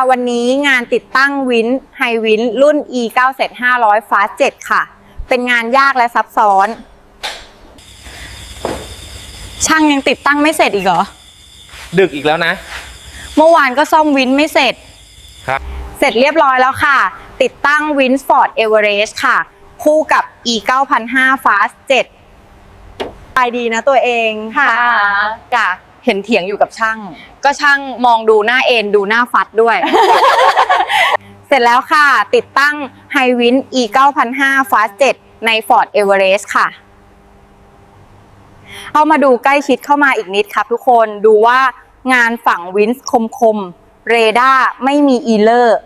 วันนี้งานติดตั้งวินไฮวินรุ่น e 9 7 500 fast 7ค่ะ เป็นงานยากและซับซ้อน ช่างยังติดตั้งไม่เสร็จอีกเหรอ ดึกอีกแล้วนะ เมื่อวานก็ซ่อมวินไม่เสร็จ ครับ เสร็จเรียบร้อยแล้วค่ะ ติดตั้งวิน Ford Everest ค่ะ คู่กับ e 9005 fast 7ไปดีนะตัวเองค่ะจ้ะ เห็นเถียงอยู่กับช่าง ก็ช่างมองดูหน้าเอ็นดูหน้าฟัดด้วย เสร็จแล้วค่ะ ติดตั้ง h i w i n e 9005 Fast 7 ใน Ford Everest ค่ะ เข้ามาดูใกล้ชิดเข้ามาอีกนิดครับทุกคนดูว่างานฝั่งวินส์คมๆเรดาร์ไม่มีอีเลอร์